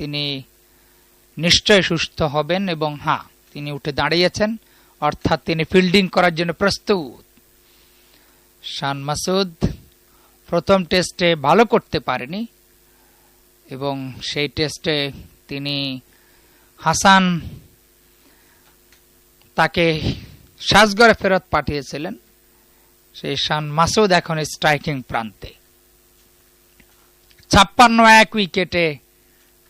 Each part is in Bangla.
তিনি নিশ্চয় সুস্থ হবেন এবং হ্যাঁ তিনি উঠে দাঁড়িয়েছেন, অর্থাৎ তিনি ফিল্ডিং করার জন্য প্রস্তুত। শান মাসুদ প্রথম টেস্টে ভালো করতে পারেনি এবং সেই টেস্টে তিনি হাসান তাকে সাজগড়ে ফেরত পাঠিয়েছিলেন, সেই শান মাসুদ এখন স্ট্রাইকিং প্রান্তে। ছাপ্পান্ন এক উইকেটে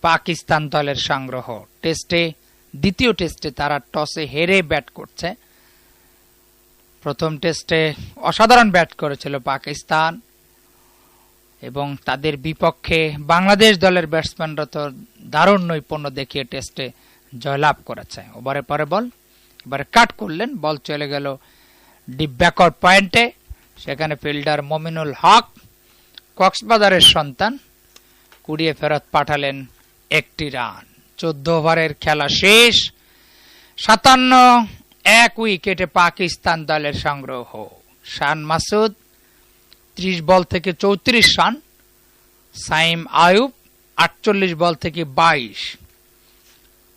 পাকিস্তান দলের সংগ্রহ টেস্টে, দ্বিতীয় টেস্টে তারা টসে হেরে ব্যাট করছে। প্রথম টেস্টে অসাধারণ ব্যাট করেছিল পাকিস্তান এবং তাদের বিপক্ষে বাংলাদেশ দলের ব্যাটসম্যানরা তো দারুণ নৈপুণ্য দেখিয়ে টেস্টে জয়লাভ করেছে। ওভারে পরে বল, এবারে কাট করলেন, বল চলে গেল ডিপ ব্যাকওয়ার্ড পয়েন্টে, সেখানে ফিল্ডার মমিনুল হক, কক্সবাজারের সন্তান, কুড়িয়ে ফেরত পাঠালেন একটি রান। চোদ্দ ওভারের খেলা শেষ। সাতান্ন, এক উইকেটে পাকিস্তান দলের সংগ্রহ। শান মাসুদ, ত্রিশ বল থেকে চৌত্রিশ রান। সাইম আয়ুব, আটচল্লিশ বল থেকে বাইশ।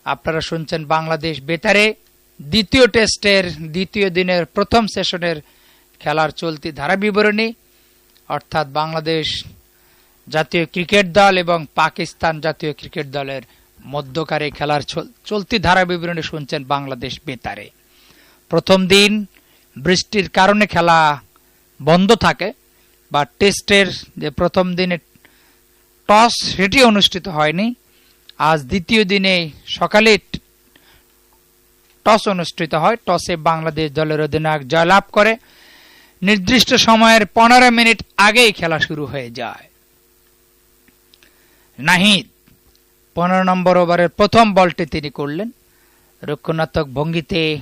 আপনারা শুনছেন বাংলাদেশ বেতারে। দ্বিতীয় টেস্টের দ্বিতীয় দিনের প্রথম সেশনের খেলার চলতি ধারা বিবরণী অর্থাৎ বাংলাদেশ জাতীয় ক্রিকেট দল এবং পাকিস্তান জাতীয় ক্রিকেট দলের মধ্যকারে খেলার চলতি ধারা বিবরণী শুনছেন বাংলাদেশ বেতারে। প্রথম দিন বৃষ্টির কারণে খেলা বন্ধ থাকে বা টেস্টের যে প্রথম দিনে টস সেটি অনুষ্ঠিত হয়নি, আজ দ্বিতীয় দিনে সকালে টস অনুষ্ঠিত হয়। টসে বাংলাদেশ দলের অধিনায়ক জয়লাভ করে। নির্দিষ্ট সময়ের পনেরো মিনিট আগেই খেলা শুরু হয়ে যায়। নাহিদ পনেরো নম্বর ওভারের প্রথম বলটি তিনি করলেন। রক্ষণাত্মক ভঙ্গিতে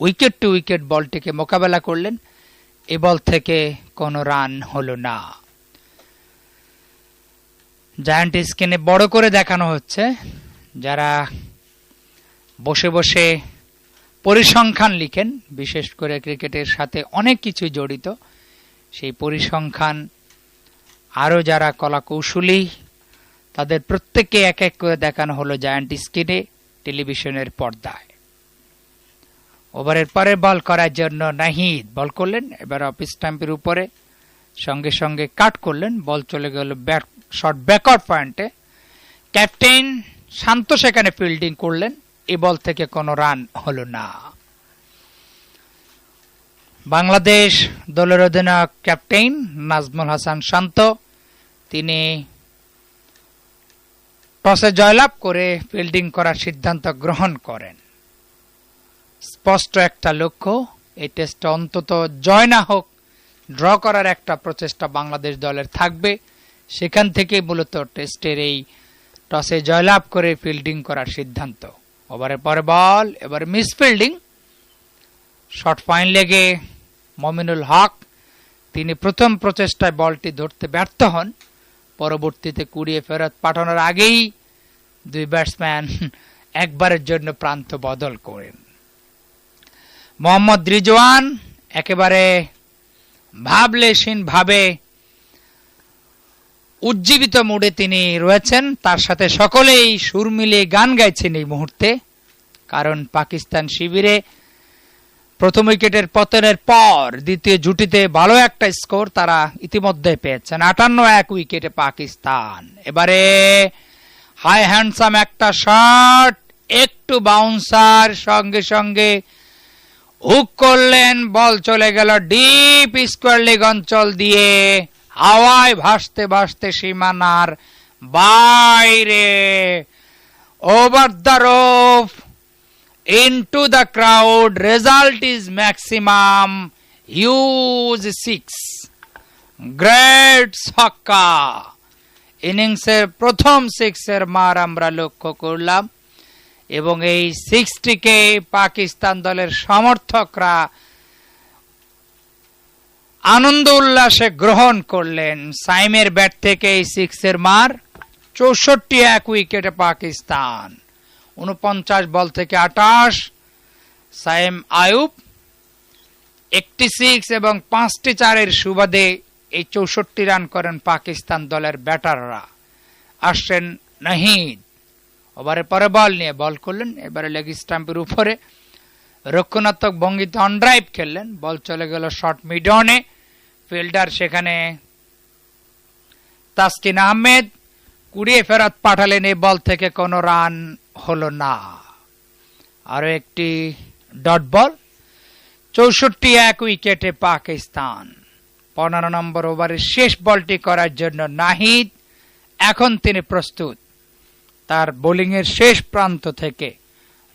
উইকেট টু উইকেট বলটিকে মোকাবেলা করলেন। এ বল থেকে কোনো রান হলো না। জায়ান্ট স্ক্রিনে বড় করে দেখানো হচ্ছে। যারা বসে বসে পরিসংখ্যান লিখেন, বিশেষ করে ক্রিকেটের সাথে অনেক কিছু জড়িত, সেই পরিসংখ্যান আরও যারা কলা কৌশলী তাদের প্রত্যেককে এক এক করে দেখানো হলো জায়ান্ট স্ক্রিনে, টেলিভিশনের পর্দায়। ওভারের পরে বল করার জন্য নাহিদ বল করলেন, এবার অফ স্টাম্পের উপরে। সঙ্গে সঙ্গে কাট করলেন, বল চলে গেল ব্যাক শর্ট ব্যাকআউট পয়েন্টে। ক্যাপ্টেন শান্ত সেখানে ফিল্ডিং করলেন, এ বল থেকে কোনো রান হলো না। বাংলাদেশ দলের অধিনায়ক ক্যাপ্টেন নাজমুল হাসান শান্ত, তিনি টসে জয়লাভ করে ফিল্ডিং করার সিদ্ধান্ত গ্রহণ করেন। স্পষ্ট একটা লক্ষ্য, এই টেস্টটা অন্তত জয় না হোক, ড্র করার একটা প্রচেষ্টা বাংলাদেশ দলের থাকবে। সেখান থেকে মূলত টেস্টের এই টসে জয়লাভ করে ফিল্ডিং করার সিদ্ধান্ত। ওভারের পরে বল, এবার মিস ফিল্ডিং। শর্ট ফাইন লেগে মমিনুল হক, তিনি প্রথম প্রচেষ্টায় বলটি ধরতে ব্যর্থ হন। পরবর্তীতে কুড়িয়ে ফেরত পাঠানোর আগেই দুই ব্যাটসম্যান একবারের জন্য প্রান্ত বদল করেন। মোহাম্মদ রিজওয়ান একেবারে ভাবলেশীন ভাবে উজ্জীবিত মুডে তিনি রয়েছেন। তার সাথে সকলেই সুর মিলিয়ে গান গাইছেন এই মুহূর্তে, কারণ পাকিস্তান শিবিরে প্রথম উইকেটের পতনের পর দ্বিতীয় জুটিতে ভালো একটা স্কোর তারা ইতিমধ্যে পেয়েছেন। আটান্ন এক উইকেটে পাকিস্তান। এবারে হাই হ্যান্ডসাম একটা শট, একটু বাউন্সার, সঙ্গে সঙ্গে হুক করলেন, বল চলে গেল ডিপ স্কোয়ার লেগ অঞ্চল দিয়ে। হাওয়ায় ভাসতে ভাসতে সীমানার বাইরে। Over the roof. Into the crowd, result is maximum huge six. Great ছক্কা ইনিংসের প্রথম সিক্সের মার আমরা লক্ষ্য করলাম। এবং এই সিক্সটিকে পাকিস্তান দলের সমর্থকরা আনন্দ উল্লাসে গ্রহণ করলেন। সাইমের ব্যাট থেকে এই সিক্সের মার, চৌষট্টি এক উইকেটে পাকিস্তান। উনপঞ্চাশ বল থেকে আটাশ সাইম আয়ুব একটি সিক্স এবং পাঁচটি চারের সুবাদে এই চৌষট্টি রান করেন পাকিস্তান দলের ব্যাটাররা। আসছেন নাহিদ। ওভারে পরে বল নিয়ে বল করলেন, এবারে লেগ স্টাম্পের উপরে। রক্ষণাত্মক ভঙ্গিতে অন ড্রাইভ খেললেন, বল চলে গেল শর্ট মিডনে ফিল্ডার সেখানে তাসকিন আহমেদ। কুড়িয়ে ফেরত পাঠালেন এই বল থেকে কোনো রান হলো না। আরও একটি ডট বল, চৌষট্টি এক উইকেটে পাকিস্তান। পনেরো নম্বর ওভারের শেষ বলটি করার জন্য নাহিদ এখন তিনি প্রস্তুত। তার বোলিংয়ের শেষ প্রান্ত থেকে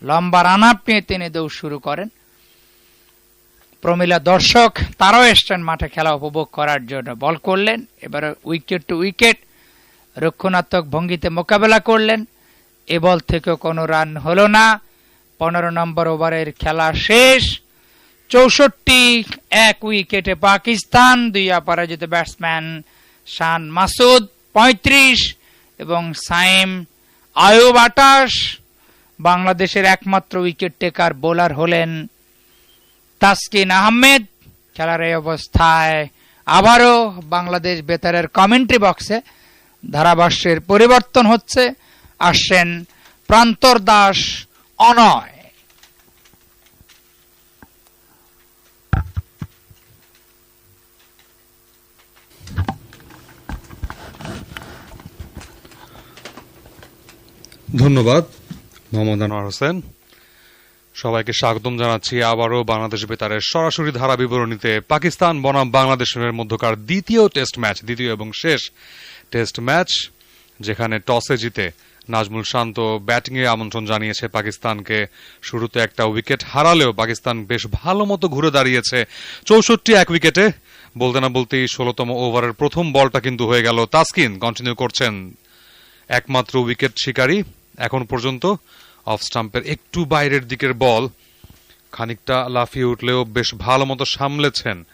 লম্বা রান আপ নিয়ে তিনি দৌড় শুরু করেন। প্রমিলা দর্শক তারাও এসছেন মাঠে খেলা উপভোগ করার জন্য। বল করলেন, এবারে উইকেট টু উইকেট রক্ষণাত্মক ভঙ্গিতে মোকাবেলা করলেন। এ বল থেকেও কোনো রান হলো না। পনেরো নম্বর ওভারের খেলা শেষ। চৌষট্টি এক উইকেটে পাকিস্তান, দুই অপরাজিত ব্যাটসম্যান শান মাসুদ, পঁয়ত্রিশ এবং সাইম আয়ুব আটাশ। বাংলাদেশের একমাত্র উইকেট টেকার বোলার হলেন তাসকিন আহমেদ। খেলার এই অবস্থায় আবারও বাংলাদেশ বেতারের কমেন্ট্রি বক্সে ধারাভাষ্যের পরিবর্তন হচ্ছে। আসছেন প্রান্তর দাস অনয়। ধন্যবাদ। মোহাম্মদ আনোয়ার হোসেন। সবাইকে স্বাগতম জানাচ্ছি আবারও বাংলাদেশ বেতারের সরাসরি ধারা বিবরণীতে। পাকিস্তান বনাম বাংলাদেশের মধ্যকার দ্বিতীয় টেস্ট ম্যাচ দ্বিতীয় এবং শেষ টেস্ট ম্যাচ যেখানে টসে জিতে নাজমুল শান্ত ব্যাটিংয়ে আমন্ত্রণ জানিয়েছে পাকিস্তানকে। শুরুতে একটা উইকেট হারালেও পাকিস্তান বেশ ভালো মতো ঘুরে দাঁড়িয়েছে। চৌষট্টি এক উইকেটে বলতে না বলতেই ষোলোতম ওভারের প্রথম বলটা কিন্তু হয়ে গেল। তাসকিন কন্টিনিউ করছেন। একমাত্র উইকেট শিকারী। এখন পর্যন্ত অফ স্টাম্পের একটু বাইরের দিকের বল। খানিকটা লাফিয়ে উঠলেও বেশ ভালো মতো সামলেছেন।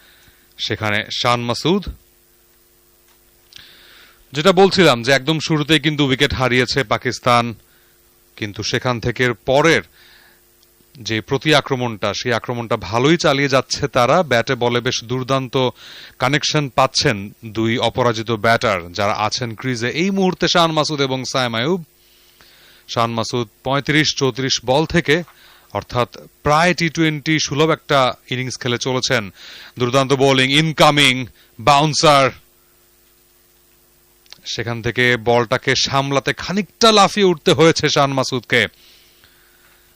সেখানে শান মাসুদ। যেটা বলছিলাম যে একদম শুরুতেই কিন্তু উইকেট হারিয়েছে পাকিস্তান, কিন্তু সেখান থেকে পরের যে প্রতি আক্রমণটা, সেই আক্রমণটা ভালোই চালিয়ে যাচ্ছে তারা। ব্যাটে বলে বেশ দুর্দান্ত কানেকশন পাচ্ছেন দুই অপরাজিত ব্যাটার, যারা আছেন ক্রিজে। এই মুহূর্তে শান মাসুদ এবং সাইম আয়ুব। শান মাসুদ পঁয়ত্রিশ চৌত্রিশ বল থেকে, অর্থাৎ প্রায় টি টোয়েন্টি সুলভ একটা ইনিংস খেলে চলেছেন। দুর্দান্ত বোলিং, ইনকামিং বাউন্সার সেখান থেকে বলটাকে সামলাতে খানিকটা লাফিয়ে উঠতে হয়েছে শান মাসুদকে।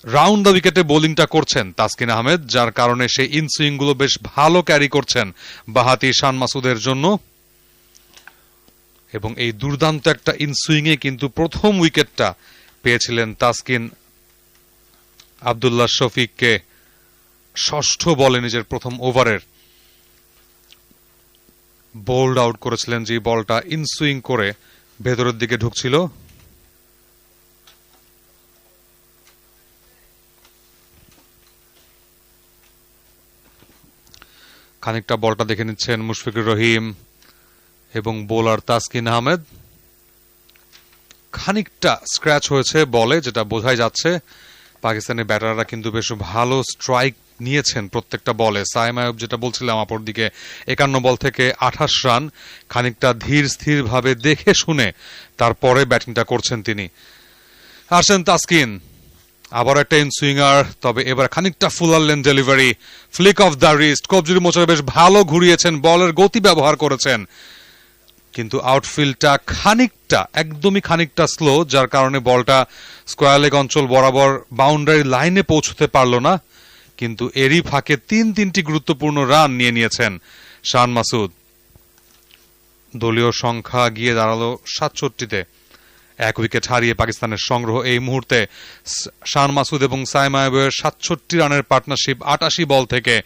রাউন্ড দ্য উইকেটে বোলিংটা করছেন তাসকিন আহমেদ, যার কারণে সেই ইনসুইংগুলো বেশ ভালো ক্যারি করছেন বাহাতি শান মাসুদের জন্য। এবং এই দুর্দান্ত একটা ইনসুইং এ কিন্তু প্রথম উইকেটটা পেয়েছিলেন তাসকিন আবদুল্লাহ শফিককে ষষ্ঠ বলে নিজের প্রথম ওভারের। বোল্ড আউট করেছিলেন যে বলটা ইনসুইং করে ভেতরের দিকে ঢুকছিল। খানিকটা বলটা দেখে নিচ্ছেন মুশফিকুর রহিম এবং বোলার তাসকিন আহমেদ। খানিকটা স্ক্র্যাচ হয়েছে বলে যেটা বোঝাই যাচ্ছে পাকিস্তানের ব্যাটাররা কিন্তু বেশ ভালো স্ট্রাইক নিয়েছেন প্রত্যেকটা বলে। সাইম আয়ব যেটা বলছিলাম অপর দিকে, একান্ন বল থেকে আঠাশ রান, খানিকটা ধীর স্থির ভাবে দেখে শুনে তারপরে ব্যাটিংটা করছেন তিনি। আসেন তাসকিন আবার একটা ইনসুইঙ্গার তবে এবার খানিকটা fuller length delivery flick off the wrist কবজুরি মোচরে বেশ ভালো ঘুরিয়েছেন, বলের গতি ব্যবহার করেছেন। কিন্তু আউটফিল্ডটা খানিকটা, একদমই খানিকটা স্লো যার কারণে বলটা স্কোয়ার লেগ অঞ্চল বরাবর বাউন্ডারি লাইনে পৌঁছতে পারল না। কিন্তু এরই ফাঁকে তিন তিনটি গুরুত্বপূর্ণ রান নিয়ে নিয়েছেন শান মাসুদ। দলীয় সংখ্যা গিয়ে দাঁড়াল সাতষট্টিতে। এক উইকেট হারিয়ে পাকিস্তানের সংগ্রহ এই মুহূর্তে শান মাসুদ এবং সাইমায়েবের সাতষট্টি রানের পার্টনারশিপ আটাশি বল থেকে।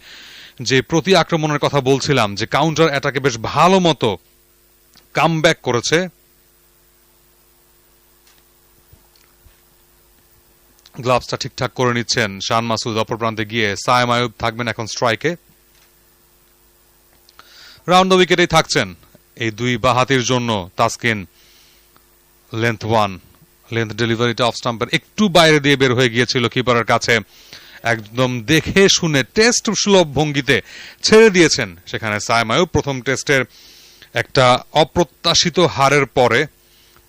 যে প্রতি আক্রমণের কথা বলছিলাম যে কাউন্টার অ্যাটাকে বেশ ভালো মতো কাম করেছে গ্লাভসটা ঠিকঠাক করে নিচ্ছেন শান মাসুদ, অপর প্রান্তে গিয়ে সায়েম আয়ুব থাকবেন এখন স্ট্রাইকে। রাউন্ড দ্য উইকেটেই থাকছেন। এই দুই বাহাতির জন্য তাসকিন লেন্থ ওয়ান লেন্থ ডেলিভারিটা অফ স্টাম্পের একটু বাইরে দিয়ে বের হয়ে গিয়েছিল কিপারের কাছে। একদম দেখে শুনে টেস্ট সুলভ ভঙ্গিতে ছেড়ে দিয়েছেন সেখানে সায়মায়ু প্রথম টেস্টের একটা অপ্রত্যাশিত হারের পরে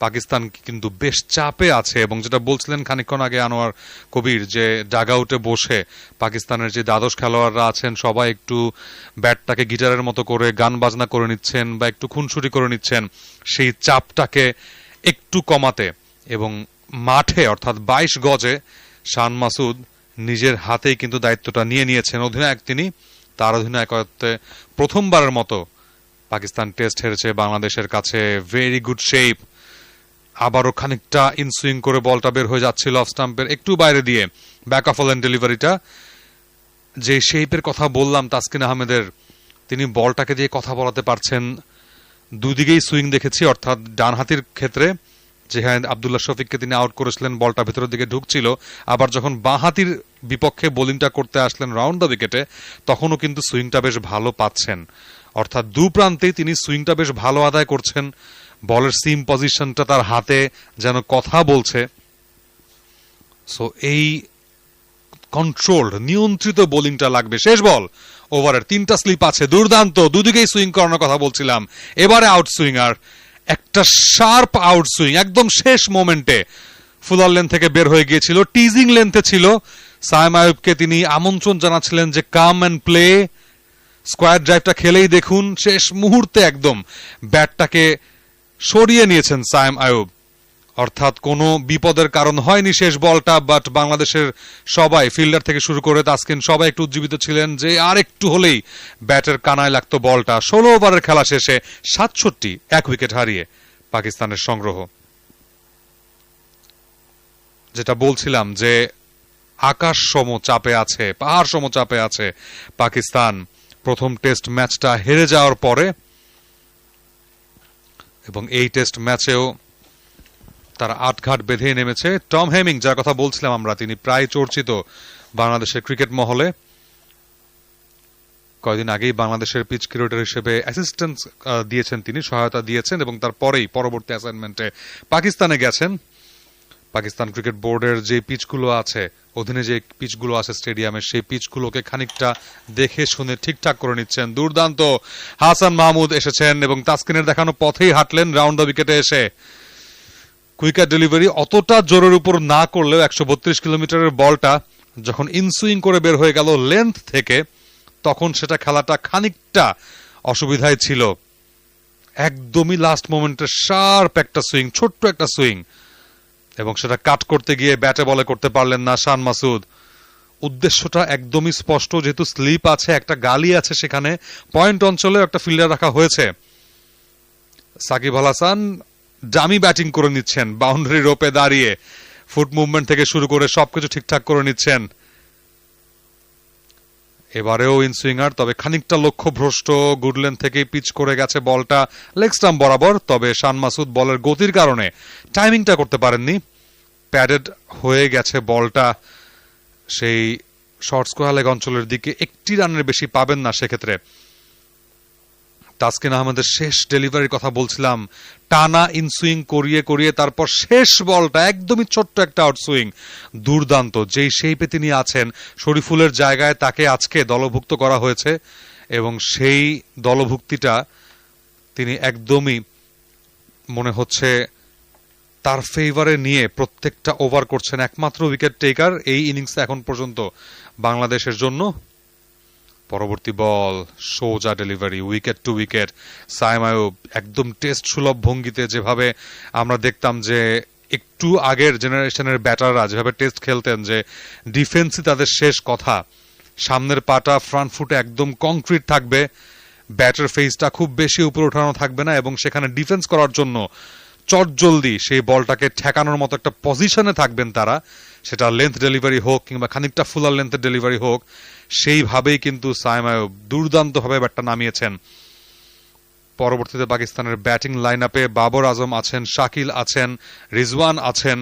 পাকিস্তান কিন্তু বেশ চাপে আছে এবং যেটা বলছিলেন খানিকক্ষণ আগে আনোয়ার কবির যে ডাগ আউটে বসে পাকিস্তানের যে দ্বাদশ খেলোয়াড়রা আছেন, সবাই একটু ব্যাটটাকে গিটারের মতো করে গান বাজনা করে নিচ্ছেন বা একটু খুনসুটি করে নিচ্ছেন, সেই চাপটাকে একটু কমাতে এবং মাঠে অর্থাৎ বাইশ গজে শান মাসুদ নিজের হাতেই কিন্তু দায়িত্বটা নিয়ে নিয়েছেন। অধিনায়ক তিনি, তার অধিনায়কত্বে প্রথমবারের মতো পাকিস্তান টেস্ট হেরেছে বাংলাদেশের কাছে। ভেরি গুড শেপ আবারও খানিকটা ইনসুইং করে বলটা বের হয়ে যাচ্ছিল অফ স্টাম্পের একটু বাইরে দিয়ে ব্যাক অফ অল ডেলিভারিটা যে শেপের কথা বললাম, তাসকিন আহমেদের, তিনি বলটাকে দিয়ে কথা বলাতে পারছেন, দুদিকেই সুইং দেখেছি, অর্থাৎ ডান হাতির ক্ষেত্রে যেখানে আবদুল্লাহ শফিককে তিনি আউট করেছিলেন, বলটা ভেতরের দিকে ঢুকছিল। আবার যখন বাঁ হাতির বিপক্ষে বোলিংটা করতে আসলেন রাউন্ড দ্য উইকেটে তখনও কিন্তু সুইংটা বেশ ভালো পাচ্ছেন। অর্থাৎ দু প্রান্তেই তিনি সুইংটা বেশ ভালো আদায় করছেন। বলের সিম পজিশনটা তার হাতে যেন কথা বলছে। সো এই কন্ট্রোলড নিয়ন্ত্রিত বোলিংটা লাগবে। শেষ বল। ওভারের তিনটা স্লিপ আছে। দুর্দান্ত। দুদিকেই সুইং করানোর কথা বলছিলাম। এবারে আউট সুইঙ্গার একটা শার্প আউট সুইং একদম শেষ মোমেন্টে ফুলার লেন থেকে বের হয়ে গিয়েছিল। টিজিং লেন্থে ছিল। সাইম আয়ুবকে তিনি আমন্ত্রণ জানাচ্ছিলেন যে কাম অ্যান্ড প্লে স্কোয়ার ড্রাইভটা খেলেই দেখুন। শেষ মুহূর্তে একদম। ব্যাটটাকে সরিয়ে নিয়েছেন সাইম আয়ুব। অর্থাৎ কোনো বিপদের কারণ হয়নি শেষ বলটা বাট বাংলাদেশের সবাই ফিল্ডার থেকে শুরু করে তাসকিন, সবাই একটু উজ্জীবিত ছিলেন যে আর একটু হলেই ব্যাটের কানায় লাগতো বলটা। ষোলো ওভারের খেলা শেষে সাতষট্টি, এক উইকেট হারিয়ে পাকিস্তানের সংগ্রহ। যেটা বলছিলাম যে আকাশ সম চাপে আছে, পাহাড় সম চাপে আছে পাকিস্তান। প্রথম টেস্ট ম্যাচটা হেরে যাওয়ার পরে এবং এই টেস্ট ম্যাচেও তারা আটঘাট বেঁধে নেমেছে। টম হেমিং, যার কথা বলছিলাম আমরা, তিনি প্রায় চর্চিত বাংলাদেশের ক্রিকেট মহলে। কয়েকদিন আগেই বাংলাদেশের পিচ ক্রিকেটার হিসেবে অ্যাসিস্ট্যান্স দিয়েছেন তিনি, সহায়তা দিয়েছেন এবং তারপরেই পরবর্তী অ্যাসাইনমেন্টে পাকিস্তানে গেছেন। পাকিস্তান ক্রিকেট বোর্ডের যে পিচগুলো আছে, অধীনে যে পিচগুলো আছে স্টেডিয়ামে সেই পিচগুলোকে খানিকটা দেখে শুনে ঠিকঠাক করে নিচ্ছেন। দুর্দান্ত হাসান মাহমুদ এসেছেন এবং তাসকিনের দেখানো পথেই হাঁটলেন রাউন্ড দ্য উইকেটে এসে। কুইকার ডেলিভারি অতটা জোরের উপর না করলেও একশো বত্রিশ কিলোমিটারের বলটা যখন ইনসুইং করে বের হয়ে গেল লেন্থ থেকে, তখন সেটা খেলাটা খানিকটা অসুবিধায় ছিল। একদমই লাস্ট মোমেন্টের শার্প একটা সুইং ছোট্ট একটা সুইং এবং সেটা কাট করতে গিয়ে ব্যাটে বলে করতে পারলেন না শান মাসুদ। উদ্দেশ্যটা একদমই স্পষ্ট, যেহেতু স্লিপ আছে, একটা গালি আছে সেখানে, পয়েন্ট অঞ্চলে একটা ফিল্ডার রাখা হয়েছে। সাকিব আল হাসান ডামি ব্যাটিং করে নিচ্ছেন বাউন্ডারি রোপে দাঁড়িয়ে। ফুট মুভমেন্ট থেকে শুরু করে সবকিছু ঠিকঠাক করে নিচ্ছেন। এবারেও ইনসুইঙ্গার তবে খানিকটা লক্ষ্যভ্রষ্ট গুডলেন থেকে পিচ করে গেছে বলটা। লেগ স্টাম্প বরাবর, তবে শান মাসুদ বলের গতির কারণে টাইমিংটা করতে পারেননি। প্যাডেড হয়ে গেছে বলটা। সেই শর্ট স্কোয়ার লেগ অঞ্চলের দিকে একটি রানের বেশি পাবেন না সেক্ষেত্রে। তাসকিন আহমেদের শেষ ডেলিভারির কথা বলছিলাম। টানা ইনসুইং করিয়ে করিয়ে তারপর শেষ বলটা, একদমই ছোট্ট একটা আউটসুইং দুর্দান্ত, যেই শেপে তিনি আছেন, শরীফুলের জায়গায় তাকে আজকে দলভুক্ত করা হয়েছে এবং সেই দলভুক্তিটা তিনি একদমই মনে হচ্ছে তার ফেভারে নিয়ে প্রত্যেকটা ওভার করছেন, একমাত্র উইকেট টেকার এই ইনিংসে এখন পর্যন্ত বাংলাদেশের জন্য। পরবর্তী বল, সোজা delivery, wicket to wicket. Saim Ayub একদম টেস্ট সুলভ ভঙ্গিতে যেভাবে আমরা দেখতাম যে একটু আগের জেনারেশনের ব্যাটাররা যেভাবে টেস্ট খেলতেন যে ডিফেন্সই তাদের শেষ কথা। সামনের পাটা ফ্রন্ট ফুটে একদম কংক্রিট থাকবে। ব্যাটার ফেসটা খুব বেশি উপরে ওঠানো থাকবে না এবং সেখানে ডিফেন্স করার জন্য চটজলদি সেই বলটাকে ঠেকানোর মতো একটা পজিশনে থাকবেন তারা। সেটা লেন্থ ডেলিভারি হোক কিংবা খানিকটা ফুলার লেন্থের ডেলিভারি হোক, সেইভাবেই কিন্তু সাইমায়ব দুর্দান্তভাবে ব্যাটটা নামিয়েছেন। পরবর্তীতে পাকিস্তানের ব্যাটিং লাইন আপে বাবর আজম আছেন, শাকিল আছেন, রিজওয়ান আছেন।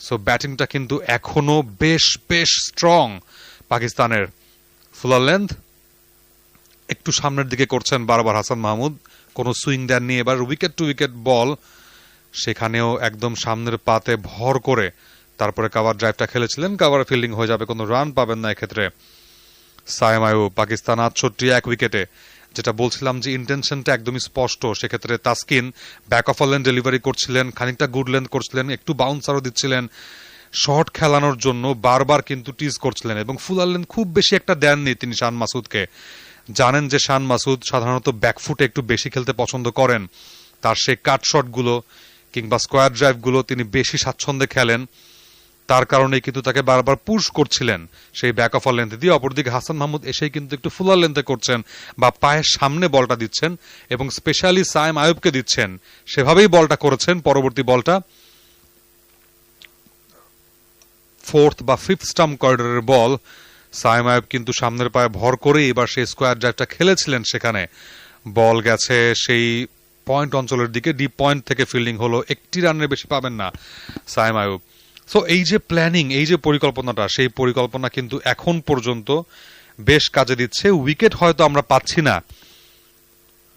সো ব্যাটিংটা কিন্তু এখনও বেশ বেশ স্ট্রং পাকিস্তানের। ফুলার লেন্থ একটু সামনের দিকে করছেন বারবার হাসান মাহমুদ। কোনো সুইং দেননি এবার। উইকেট টু উইকেট বল সেখানেও একদম সামনের পাতে ভর করে তারপরে কাভার ড্রাইভটা খেলেছিলেন কাভার ফিল্ডিং হয়ে যাবে, কোনো রান পাবেন না এক্ষেত্রে। সায়েমায়ু পাকিস্তান আটষট্টি, এক উইকেটে যেটা বলছিলাম যে ইন্টেনশনটা একদমই স্পষ্ট, সেক্ষেত্রে Taskin back of length delivery করছিলেন, খানিকটা গুড লেন্থ করছিলেন, একটু বাউন্সারও দিচ্ছিলেন। শর্ট খেলানোর জন্য বারবার কিন্তু টিজ করছিলেন এবং ফুল লেন খুব বেশি একটা দেননি তিনি শান মাসুদকে। জানেন যে শান মাসুদ সাধারণত ব্যাকফুটে একটু বেশি খেলতে পছন্দ করেন। তার সেই কাট শটগুলো কিংবা স্কোয়ার ড্রাইভগুলো তিনি বেশি স্বাচ্ছন্দ্যে খেলেন, তার কারণে কিন্তু তাকে বারবার পুশ করছিলেন সেই ব্যাক অফ লেন্থ দিয়ে অপরদিকে হাসান মাহমুদ এসেই কিন্তু একটু ফুলার লেন্থে করছেন বা পায়ের সামনে বলটা দিচ্ছেন এবং স্পেশালি সাইম আয়ুবকে দিচ্ছেন। সেভাবেই বলটা করেছেন পরবর্তী বলটা। ফোর্থ বা ফিফথ স্টাম্প করিডোরের বল সাইম আয়ুব কিন্তু সামনের পায়ে ভর করে এবার সেই স্কোয়ার ড্রাইভটা খেলেছিলেন সেখানে। বল গেছে সেই পয়েন্ট অঞ্চলের দিকে ডিপ পয়েন্ট থেকে ফিল্ডিং হলো, একটি রানের বেশি পাবেন না সাইম আয়ুব। সো এই যে প্ল্যানিং এই যে পরিকল্পনাটা, সেই পরিকল্পনা কিন্তু এখন পর্যন্ত বেশ কাজে দিচ্ছে। উইকেট হয়তো আমরা পাচ্ছি না।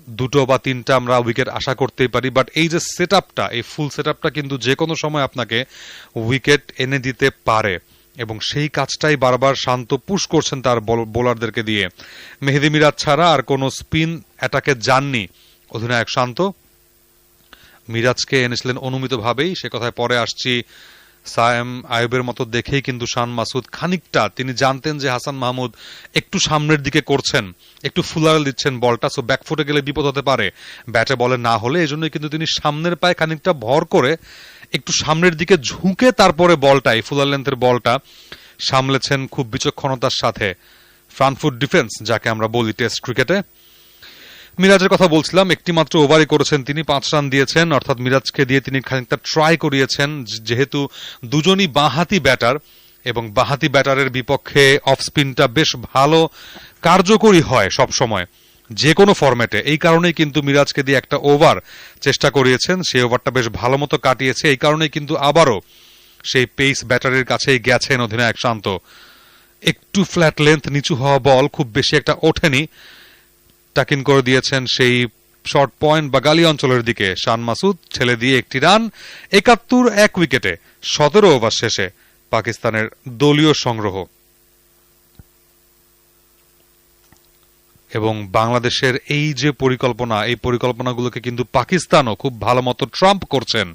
দুটো বা তিনটা আমরা উইকেট আশা করতেই পারি বাট এই যে সেট আপটা এই ফুল সেট আপটা কিন্তু যে কোনো সময় আপনাকে উইকেট এনে দিতে পারে। এবং সেই কাজটাই বারবার শান্ত পুশ করছেন তার বোলারদেরকে দিয়ে। মেহেদি মিরাজ ছাড়া আর কোনো স্পিন অ্যাটাকে যাননি। অধিনায়ক শান্ত। মিরাজকে এনেছিলেন অনুমিতভাবেই। সে কথায় পরে আসছি। সায়েম আয়ুবের মতো দেখেই কিন্তু শান মাসুদ খানিকটা, তিনি জানতেন যে হাসান মাহমুদ একটু সামনের দিকে করছেন, একটু ফুলার দিচ্ছেন বলটা সো ব্যাকফুটে গেলে বিপদ হতে পারে। ব্যাটে বলে না হলে এজন্যই কিন্তু তিনি সামনের পায়ে খানিকটা ভর করে একটু সামনের দিকে ঝুঁকে তারপরে বলটা, এই ফুলার লেন্থের বলটা সামলেছেন খুব বিচক্ষণতার সাথে। ফ্রান্টফুট ডিফেন্স যাকে আমরা বলি টেস্ট ক্রিকেটে মিরাজের কথা বলছিলাম একটি মাত্র ওভারই করেছেন তিনি, পাঁচ রান দিয়েছেন, অর্থাৎ মিরাজকে দিয়ে তিনি খানিকটা ট্রাই করিয়েছেন যেহেতু দুজনই বাঁহাতি ব্যাটার এবং বাঁহাতি ব্যাটারের বিপক্ষে অফ স্পিনটা বেশ ভালো কার্যকরী হয় সব সময় যে কোনো ফরম্যাটে এই কারণেই কিন্তু মিরাজকে দিয়ে একটা ওভার চেষ্টা করিয়েছেন, সেই ওভারটা বেশ ভালো মতো কাটিয়েছে, এই কারণেই কিন্তু আবারও সেই পেস ব্যাটারের কাছেই গেছেন অধিনায়ক শান্ত। একটু ফ্ল্যাট লেন্থ নিচু হওয়া বল খুব বেশি একটা ওঠেনি টাকিন করে দিয়েছেন সেই শর্ট পয়েন্ট বা গালি অঞ্চলের দিকে। শান মাসুদ ছেলে দিয়ে একটি রান, একাত্তর এক উইকেটে, সতেরো ওভার শেষে পাকিস্তানের দলীয় সংগ্রহ। এবং বাংলাদেশের এই যে পরিকল্পনা, এই পরিকল্পনাগুলোকে কিন্তু পাকিস্তানও খুব ভালো মতো ট্রাম্প করছেন।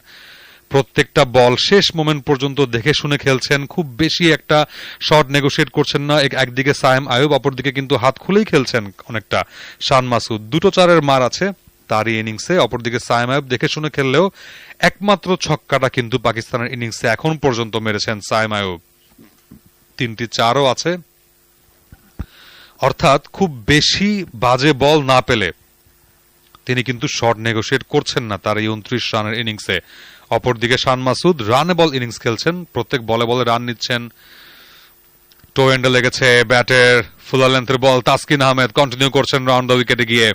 প্রত্যেকটা বল শেষ মোমেন্ট পর্যন্ত দেখে শুনে খেলছেন। খুব বেশি একটা শট নেগোসিয়েট করছেন না। একদিকে সায়েম আয়ুব, অপরদিকে কিন্তু হাত খুলেই খেলছেন অনেকটা শান মাসুদ। দুটো চারের মার আছে তারই ইনিংসে। অপরদিকে সায়েম আয়ুব দেখে শুনে খেললেও একমাত্র ছক্কাটা কিন্তু পাকিস্তানের ইনিংসে এখন পর্যন্ত মেরেছেন সায়েম আয়ুব। তিনটি চারও আছে। অর্থাৎ খুব বেশি বাজে বল না পেলে তিনি কিন্তু শর্ট নেগোসিয়েট করছেন না তার এই উনত্রিশ রানের ইনিংসে। অপরদিকে শান মাসুদ রানে বল ইনিংস খেলছেন। প্রত্যেক বলে বলে রান নিচ্ছেন। টো এন্ডে লেগেছে ব্যাটের ফুলার লেন্থের বল তাসকিন আহমেদ। কন্টিনিউ করছেন রাউন্ড দ্য উইকেটে গিয়ে।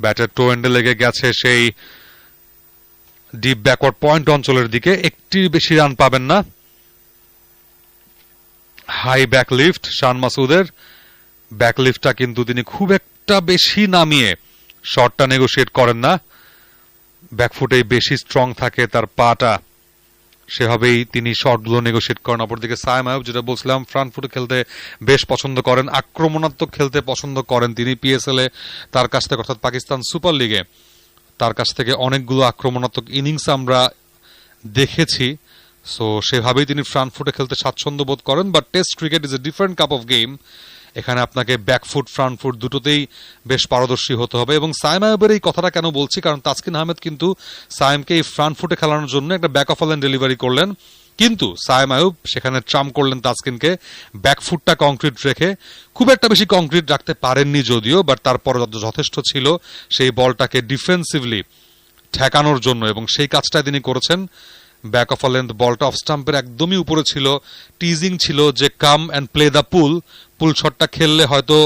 ব্যাটের টো এন্ডে লেগে গেছে সেই ডিপ ব্যাকওয়ার্ড পয়েন্ট অঞ্চলের দিকে। একটি বেশি রান পাবেন না। হাই ব্যাক লিফট শান মাসুদের। ব্যাক লিফটটা কিন্তু তিনি খুব একটা বেশি নামিয়ে শটটা নেগোসিয়েট করেন না। ব্যাকফুটেই বেশি স্ট্রং থাকে তার পাটা। সেভাবেই তিনি শটগুলো নেগোসিয়েট করেন। অপরদিকে সাইম আয়ব, যেটা বলছিলাম ফ্রন্ট ফুটে খেলতে বেশ পছন্দ করেন, আক্রমণাত্মক খেলতে পছন্দ করেন তিনি পিএসএল এ। তার কাছ থেকে, অর্থাৎ পাকিস্তান সুপার লিগে তার কাছ থেকে অনেকগুলো আক্রমণাত্মক ইনিংস আমরা দেখেছি। সো সেভাবেই তিনি ফ্রন্ট ফুটে খেলতে স্বাচ্ছন্দ্য বোধ করেন। But test cricket is a different cup of game এখানে আপনাকে ব্যাকফুট ফ্রন্ট ফুট দুটোতেই বেশ পারদর্শী হতে হবে। এবং সাইম আয়বের এই কথাটা কেন বলছি? কারণ তাসকিন আহমেদ কিন্তু সাইমকে এই ফ্রন্ট ফুটে খেলানোর জন্য একটা ব্যাক অফ ডেলিভারি করলেন। কিন্তু সাইম আয়ুব সেখানে ট্রাম করলেন তাসকিনকে। ব্যাকফুটটা কংক্রিট রেখে খুব একটা বেশি কংক্রিট রাখতে পারেননি যদিও বাট তারপর যথেষ্ট ছিল সেই বলটাকে ডিফেন্সিভলি ঠেকানোর জন্য এবং সেই কাজটা তিনি করেছেন। ব্যাক অফ লেন্থ বলটা অফ স্টাম্পের একদমই উপরে ছিল। টিজিং ছিল যে come and play the pull pull শটটা খেললে হয়তো